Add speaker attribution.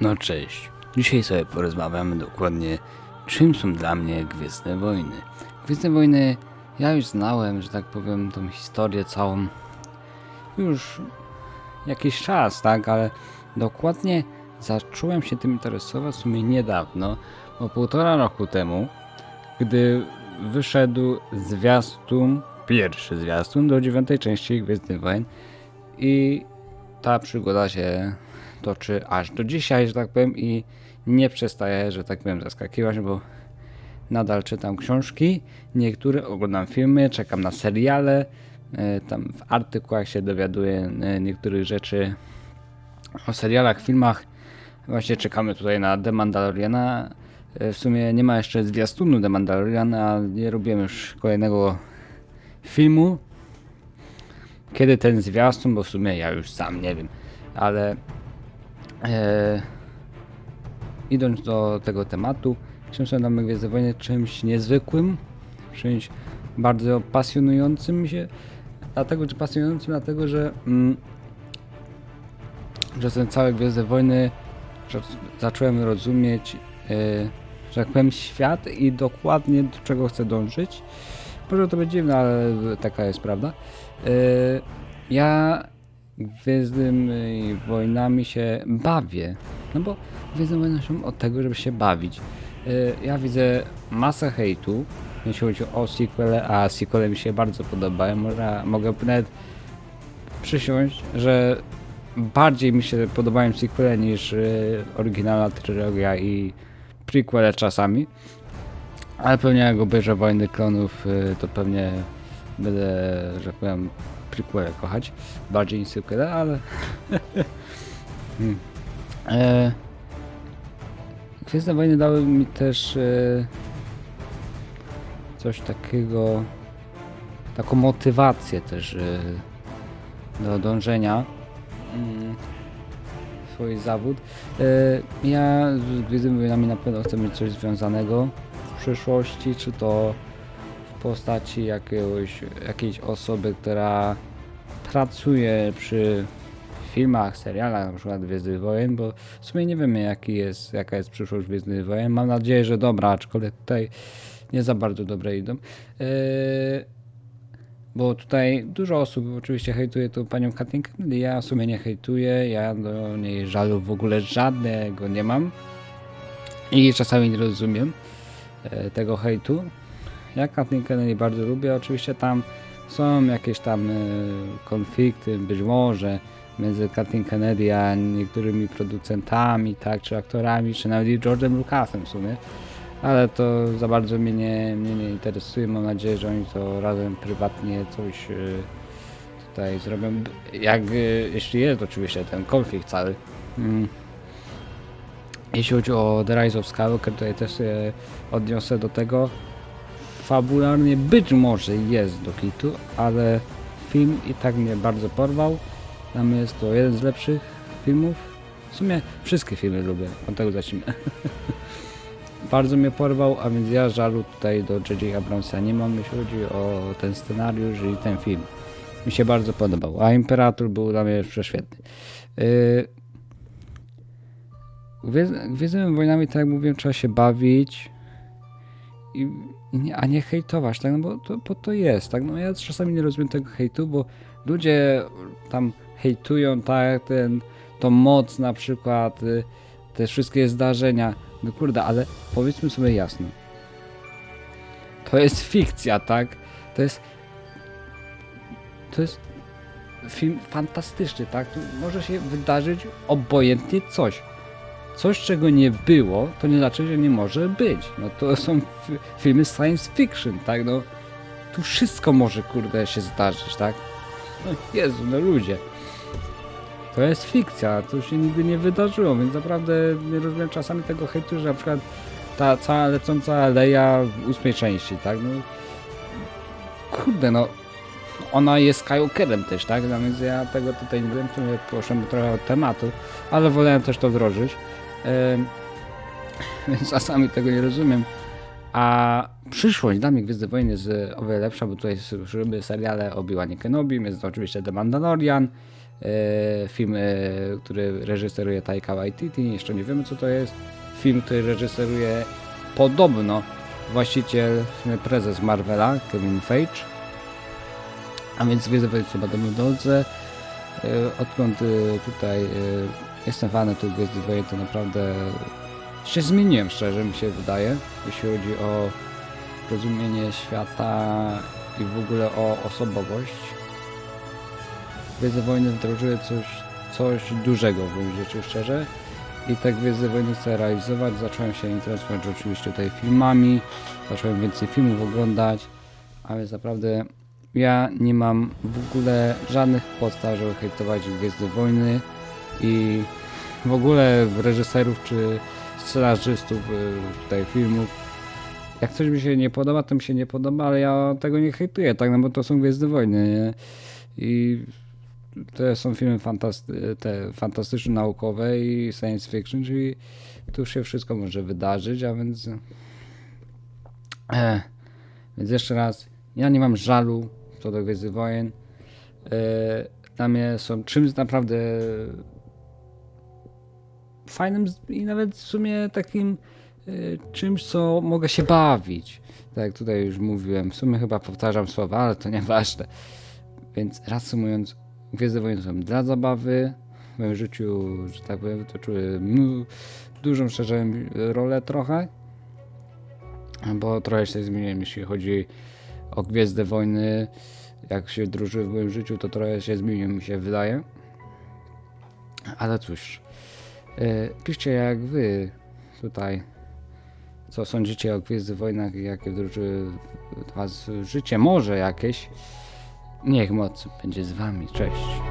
Speaker 1: No cześć. Dzisiaj sobie porozmawiamy dokładnie, czym są dla mnie Gwiezdne Wojny. Gwiezdne Wojny, ja już znałem, że tak powiem, tą historię całą już jakiś czas, tak, ale dokładnie zacząłem się tym interesować w sumie niedawno, bo półtora roku temu, gdy wyszedł zwiastun, pierwszy zwiastun do dziewiątej części Gwiezdnych Wojen i ta przygoda się toczy aż do dzisiaj, że tak powiem, i nie przestaje, że tak powiem, zaskakiwać, bo nadal czytam książki, niektóre oglądam filmy, czekam na seriale, e, tam w artykułach się dowiaduję e, niektórych rzeczy o serialach, filmach. Właśnie czekamy tutaj na The Mandaloriana. E, W sumie nie ma jeszcze zwiastunu The Mandaloriana, nie robiłem już kolejnego filmu. Kiedy ten zwiastun, bo w sumie ja już sam nie wiem, ale e, idąc do tego tematu, są dla Gwiezdne Wojny czymś niezwykłym, czymś bardzo pasjonującym się, dlatego, że pasjonującym, dlatego, że mm, że ten cały Gwiezdne Wojny zacząłem rozumieć, e, że tak powiem, świat i dokładnie do czego chcę dążyć. Może to być dziwne, ale taka jest prawda. E, ja Gwiezdnymi Wojnami się bawię. No bo Gwiezdne Wojny są od tego, żeby się bawić. E, Ja widzę masę hejtu, jeśli chodzi o sequele, a sequele mi się bardzo podobają. Może, mogę nawet przysiąść, że bardziej mi się podobają sequele niż y, oryginalna trylogia i prequele czasami. Ale pewnie jak obejrzę Wojny Klonów, y, to pewnie będę, że powiem, prequele kochać. Bardziej niż sequele, ale... Hmm. e... Gwiezdne Wojny dały mi też e... coś takiego, taką motywację też e... do dążenia mm, swój zawód. E, ja z Gwiezdnymi Wojnami na pewno chcę mieć coś związanego w przyszłości, czy to w postaci jakiegoś, jakiejś osoby, która pracuje przy filmach, serialach, na przykład Gwiezdnych Wojen, bo w sumie nie wiemy jaki jest, jaka jest przyszłość Gwiezdnych Wojen. Mam nadzieję, że dobra, aczkolwiek tutaj nie za bardzo dobre idą. E, bo tutaj dużo osób oczywiście hejtuje tu panią Kathleen Kennedy. Ja w sumie nie hejtuję, ja do niej żalu w ogóle żadnego nie mam. I czasami nie rozumiem e, tego hejtu. Ja Kathleen Kennedy bardzo lubię. Oczywiście tam są jakieś tam e, konflikty, być może między Kathleen Kennedy a niektórymi producentami, tak, czy aktorami, czy nawet i George'em Lucasem w sumie ale to za bardzo mnie nie, mnie nie interesuje. Mam nadzieję, że oni to razem prywatnie coś y, tutaj zrobią. Jak, y, jeśli jest oczywiście ten konflikt cały. Mm. Jeśli chodzi o The Rise of Skywalker, tutaj też się odniosę do tego. Fabularnie być może jest do kitu, ale film i tak mnie bardzo porwał. Dla mnie jest to jeden z lepszych filmów. W sumie wszystkie filmy lubię, od tego zacznijmy. bardzo mnie porwał, a więc ja żalu tutaj do J.J. Abramsa nie mam, jeśli chodzi o ten scenariusz i ten film. Mi się bardzo podobał, a Imperator był dla mnie prześwietny. Yy... Gwiezd- Gwiezdnymi wojnami, tak jak mówiłem, trzeba się bawić, i, a nie hejtować, tak? No bo to, bo to jest, tak? No ja czasami nie rozumiem tego hejtu, bo ludzie tam hejtują, tak, ten, tą moc na przykład, y, te wszystkie zdarzenia. No kurde, ale powiedzmy sobie jasno. To jest fikcja, tak? To jest. To jest film fantastyczny, tak? Tu może się wydarzyć obojętnie coś. Coś, czego nie było, to nie znaczy, że nie może być. No to są fi- filmy science fiction, tak? No tu wszystko może, kurde, się zdarzyć, tak? No Jezu, no ludzie. To jest fikcja, to się nigdy nie wydarzyło, więc naprawdę nie rozumiem czasami tego hejtu, że na przykład ta cała lecąca Leia w ósmej części, tak? No, kurde, no ona jest Skywalkerem też, tak? No więc ja tego tutaj nie wiem, poszłem trochę od tematu, ale wolałem też to wdrożyć. Więc czasami tego nie rozumiem. A przyszłość dla mnie Gwiezdne Wojny jest o wiele lepsza, bo tutaj słyszymy seriale o Obi-Wanie Kenobi, jest to oczywiście The Mandalorian, e, film, e, który reżyseruje Taika Waititi, jeszcze nie wiemy co to jest. Film, który reżyseruje podobno właściciel, prezes Marvela, Kevin Feige. A więc Gwiezdne Wojny są bardzo drodze. E, Odkąd tutaj jestem fanem tych Gwiezdnych Wojen, to naprawdę się zmieniłem, szczerze mi się wydaje, jeśli chodzi o rozumienie świata i w ogóle o osobowość. Gwiezdne Wojny wdrożyły coś, coś dużego w moim życiu, szczerze. I te Gwiezdne Wojny chcę realizować. Zacząłem się interesować oczywiście tutaj filmami, zacząłem więcej filmów oglądać, a więc naprawdę ja nie mam w ogóle żadnych podstaw, żeby hejtować Gwiezdne Wojny i w ogóle reżyserów czy scenarzystów y, tutaj filmów. Jak coś mi się nie podoba, to mi się nie podoba, ale ja tego nie hejtuję, tak, no bo to są Gwiezdne Wojny, nie? I to są filmy fantasty te fantastyczne, naukowe i science fiction, czyli tu się wszystko może wydarzyć, a więc... E, więc jeszcze raz, ja nie mam żalu co do Gwiezdnych Wojen. E, dla mnie są czymś naprawdę fajnym i nawet w sumie takim e, czymś, co mogę się bawić. Tak jak tutaj już mówiłem, w sumie chyba powtarzam słowa, ale to nieważne. Więc reasumując, Gwiezdne Wojny są dla zabawy. W moim życiu, że tak powiem, wytoczyły dużą szczerze rolę trochę. Bo trochę się zmieniłem, jeśli chodzi o Gwiezdne Wojny. Jak się drużyły w moim życiu, to trochę się zmieniłem, mi się wydaje. Ale cóż, piszcie jak wy tutaj, co sądzicie o Gwiezdnych Wojnach i jakie w was życie, może jakieś. Niech moc będzie z wami. Cześć.